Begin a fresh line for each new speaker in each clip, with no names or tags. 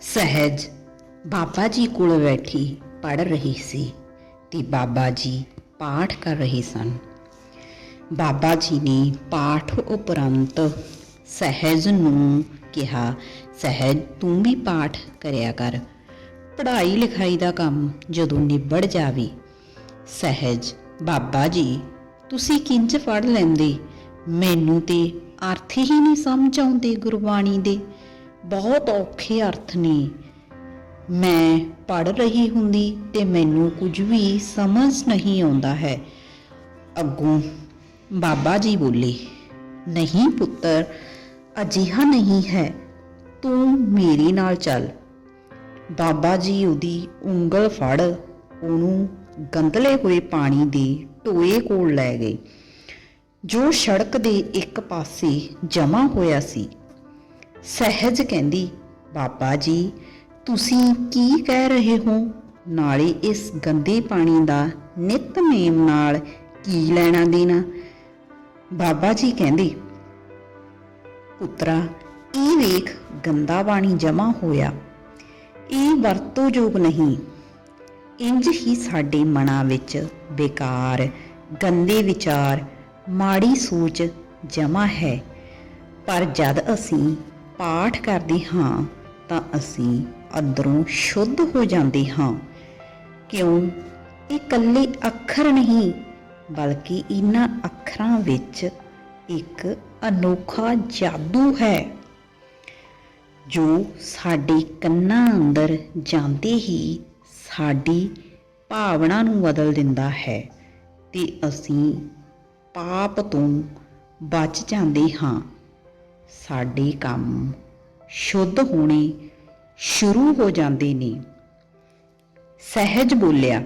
ਸਹਿਜ ਬਾਬਾ ਜੀ ਕੋਲ ਬੈਠੀ ਪੜ ਰਹੀ ਸੀ ਤੇ ਬਾਬਾ ਜੀ ਪਾਠ ਕਰ ਰਹੇ ਸਨ। ਬਾਬਾ ਜੀ ਨੇ ਪਾਠ ਉਪਰੰਤ ਸਹਿਜ ਨੂੰ ਕਿਹਾ, ਸਹਿਜ, ਤੂੰ ਵੀ ਪਾਠ ਕਰਿਆ ਕਰ। ਪੜ੍ਹਾਈ ਲਿਖਾਈ ਦਾ ਕੰਮ ਜਦੋਂ ਨਿਬੜ ਜਾਵੇ। ਸਹਿਜ, ਬਾਬਾ ਜੀ, ਤੁਸੀਂ ਕਿੰਜ ਪੜ ਲੈਂਦੇ? ਮੈਨੂੰ ਤੇ ਅਰਥ ਹੀ ਨਹੀਂ ਸਮਝ ਆਉਂਦੇ ਗੁਰਬਾਣੀ ਦੇ। ਬਹੁਤ ਔਖੇ ਅਰਥ ਨੇ। ਮੈਂ ਪੜ ਰਹੀ ਹੁੰਦੀ ਤੇ ਮੈਨੂੰ ਕੁਝ ਵੀ ਸਮਝ ਨਹੀਂ ਆਉਂਦਾ ਹੈ। ਅੱਗੋਂ ਬਾਬਾ ਜੀ ਬੋਲੇ, ਨਹੀਂ ਪੁੱਤਰ, ਅਜਿਹਾ ਨਹੀਂ ਹੈ। ਤੂੰ ਮੇਰੇ ਨਾਲ ਚੱਲ। ਬਾਬਾ ਜੀ ਉਹਦੀ ਉਂਗਲ ਫੜ, ਉਹਨੂੰ ਗੰਦਲੇ ਹੋਏ ਪਾਣੀ ਦੇ ਟੋਏ ਕੋਲ ਲੈ ਗਏ। ਜੋ ਸੜਕ ਦੇ ਇੱਕ ਪਾਸੇ ਜਮਾ ਹੋਇਆ ਸੀ ਸਹਿਜ ਕਹਿੰਦੀ, ਬਾਬਾ ਜੀ, ਤੁਸੀਂ ਕੀ ਕਹਿ ਰਹੇ ਹੋ? ਨਾਲੇ ਇਸ ਗੰਦੇ ਪਾਣੀ ਦਾ ਨਿਤਨੇਮ ਨਾਲ ਕੀ ਲੈਣਾ ਦੇਣਾ? ਬਾਬਾ ਜੀ ਕਹਿੰਦੇ, ਪੁੱਤਰਾ, ਇਹ ਵੇਖ ਗੰਦਾ ਪਾਣੀ ਜਮਾ ਹੋਇਆ। ਇਹ ਵਰਤੋਯੋਗ ਨਹੀਂ। ਇੰਜ ਹੀ ਸਾਡੇ ਮਨਾਂ ਵਿੱਚ ਬੇਕਾਰ, ਗੰਦੇ ਵਿਚਾਰ, ਮਾੜੀ ਸੋਚ ਜਮਾ ਹੈ। ਪਰ ਜਦ ਅਸੀਂ ਪਾਠ ਕਰਦੇ ਹਾਂ ਤਾਂ ਅਸੀਂ ਅੰਦਰੋਂ ਸ਼ੁੱਧ ਹੋ ਜਾਂਦੇ ਹਾਂ। ਕਿਉਂ? ਇਹ ਇਕੱਲੇ ਅੱਖਰ ਨਹੀਂ, ਬਲਕਿ ਇਹਨਾਂ ਅੱਖਰਾਂ ਵਿੱਚ ਇੱਕ ਅਨੋਖਾ ਜਾਦੂ ਹੈ, ਜੋ ਸਾਡੇ ਕੰਨਾਂ ਅੰਦਰ ਜਾਂਦੇ ਹੀ ਸਾਡੀ ਭਾਵਨਾ ਨੂੰ ਬਦਲ ਦਿੰਦਾ ਹੈ ਤੇ ਅਸੀਂ ਪਾਪ ਤੋਂ ਬਚ ਜਾਂਦੇ ਹਾਂ। ਸਾਡੇ ਕੰਮ ਸ਼ੁੱਧ ਹੋਣੇ ਸ਼ੁਰੂ ਹੋ ਜਾਂਦੇ ਨੇ। ਸਹਿਜ ਬੋਲਿਆ,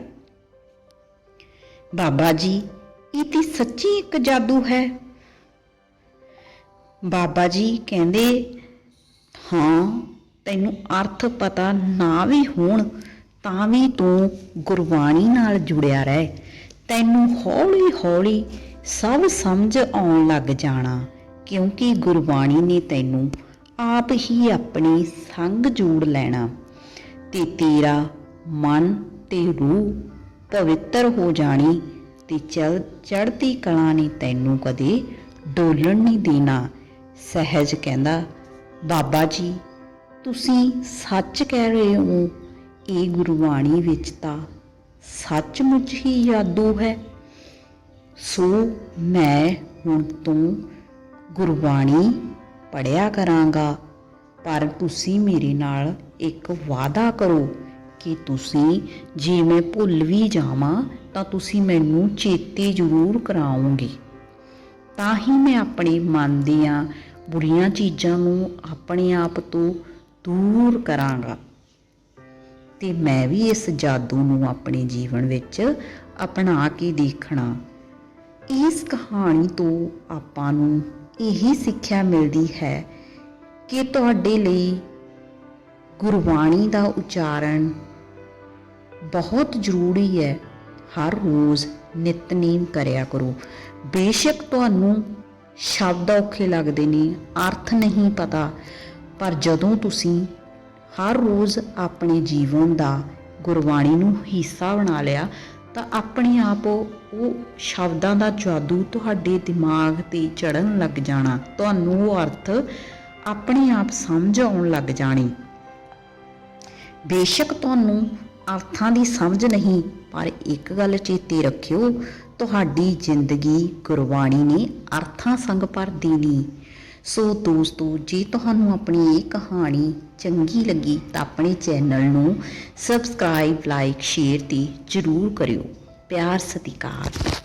ਬਾਬਾ ਜੀ, ਇਹ ਤੇ ਸੱਚੀ ਇੱਕ ਜਾਦੂ ਹੈ। ਬਾਬਾ ਜੀ ਕਹਿੰਦੇ, ਹਾਂ, ਤੈਨੂੰ ਅਰਥ ਪਤਾ ਨਾ ਵੀ ਹੋਣ, ਤਾਂ ਵੀ ਤੂੰ ਗੁਰਬਾਣੀ ਨਾਲ ਜੁੜਿਆ ਰਹਿ। ਤੈਨੂੰ ਹੌਲੀ-ਹੌਲੀ ਸਭ ਸਮਝ ਆਉਣ ਲੱਗ ਜਾਣਾ। ਕਿਉਂਕਿ ਗੁਰਬਾਣੀ ਨੇ ਤੈਨੂੰ ਆਪ ਹੀ ਆਪਣੀ ਸੰਗ ਜੋੜ ਲੈਣਾ। ਤੇ ਤੇਰਾ ਮਨ ਤੇ ਰੂਹ ਪਵਿੱਤਰ ਹੋ ਜਾਣੀ ਤੇ ਚੜ੍ਹਦੀ ਕਲਾ ਨੇ ਤੈਨੂੰ ਕਦੇ ਡੋਲਣ ਨਹੀਂ ਦੇਣਾ। ਸਹਿਜ ਕਹਿੰਦਾ, ਬਾਬਾ ਜੀ, ਤੁਸੀਂ ਸੱਚ ਕਹਿ ਰਹੇ ਹੋ। ਇਹ ਗੁਰਬਾਣੀ ਵਿੱਚ ਤਾਂ ਸੱਚਮੁੱਚ ਹੀ ਜਾਦੂ ਹੈ। ਸੋ ਮੈਂ ਹੁਣ ਤੋਂ ਗੁਰਬਾਣੀ ਪੜਿਆ ਕਰਾਂਗਾ, ਪਰ ਤੁਸੀਂ ਮੇਰੇ ਨਾਲ ਇੱਕ ਵਾਅਦਾ ਕਰੋ ਕਿ ਤੁਸੀਂ ਜੇ ਮੈਂ ਭੁੱਲ ਵੀ ਜਾਵਾਂ, ਤਾਂ ਤੁਸੀਂ ਮੈਨੂੰ ਚੇਤੇ ਜ਼ਰੂਰ ਕਰਾਓਗੇ। ਤਾਂ ਹੀ ਮੈਂ ਆਪਣੇ ਮਨ ਦੀਆਂ ਬੁਰੀਆਂ ਚੀਜ਼ਾਂ ਨੂੰ ਆਪਣੇ ਆਪ ਤੋਂ ਦੂਰ ਕਰਾਂਗਾ। ਤੇ ਮੈਂ ਵੀ ਇਸ ਜਾਦੂ ਨੂੰ ਆਪਣੇ ਜੀਵਨ ਵਿੱਚ ਅਪਣਾ ਕੇ ਦੇਖਣਾ। ਇਸ ਕਹਾਣੀ ਤੋਂ ਆਪਾਂ ਨੂੰ ਇਹੀ ਸਿੱਖਿਆ ਮਿਲਦੀ ਹੈ ਕਿ ਤੁਹਾਡੇ ਲਈ ਗੁਰਬਾਣੀ ਦਾ ਉਚਾਰਨ ਬਹੁਤ ਜ਼ਰੂਰੀ ਹੈ। ਹਰ ਰੋਜ਼ ਨਿਤਨੇਮ ਕਰਿਆ ਕਰੋ। ਬੇਸ਼ੱਕ ਤੁਹਾਨੂੰ ਸ਼ਬਦ ਔਖੇ ਲੱਗਦੇ ਨੇ, ਅਰਥ ਨਹੀਂ ਪਤਾ, ਪਰ ਜਦੋਂ ਤੁਸੀਂ ਹਰ ਰੋਜ਼ ਆਪਣੇ ਜੀਵਨ ਦਾ ਗੁਰਬਾਣੀ ਨੂੰ ਹਿੱਸਾ ਬਣਾ ਲਿਆ ਤਾਂ ਆਪਣੇ ਆਪ ਉਹ ਸ਼ਬਦਾਂ ਦਾ ਜਾਦੂ ਤੁਹਾਡੇ ਦਿਮਾਗ ਤੇ ਚੜਨ ਲੱਗ ਜਾਣਾ। ਤੁਹਾਨੂੰ ਉਹ ਅਰਥ ਆਪਣੇ ਆਪ ਸਮਝ ਆਉਣ ਲੱਗ ਜਾਣੀ। ਬੇਸ਼ੱਕ ਤੁਹਾਨੂੰ ਅਰਥਾਂ ਦੀ ਸਮਝ ਨਹੀਂ, ਪਰ ਇੱਕ ਗੱਲ ਚੇਤੇ ਰੱਖਿਓ, ਤੁਹਾਡੀ ਜ਼ਿੰਦਗੀ ਗੁਰਬਾਣੀ ਨੇ ਅਰਥਾਂ ਸੰਗ ਭਰ ਦੇਣੀ। ਸੋ ਦੋਸਤੋ, ਜੇ ਤੁਹਾਨੂੰ ਆਪਣੀ ਇਹ ਕਹਾਣੀ ਚੰਗੀ ਲੱਗੀ ਤਾਂ ਆਪਣੇ ਚੈਨਲ ਨੂੰ ਸਬਸਕ੍ਰਾਈਬ ਲਾਈਕ ਸ਼ੇਅਰ ਤੇ ਜਰੂਰ ਕਰਿਓ। ਪਿਆਰ, ਸਤਿਕਾਰ।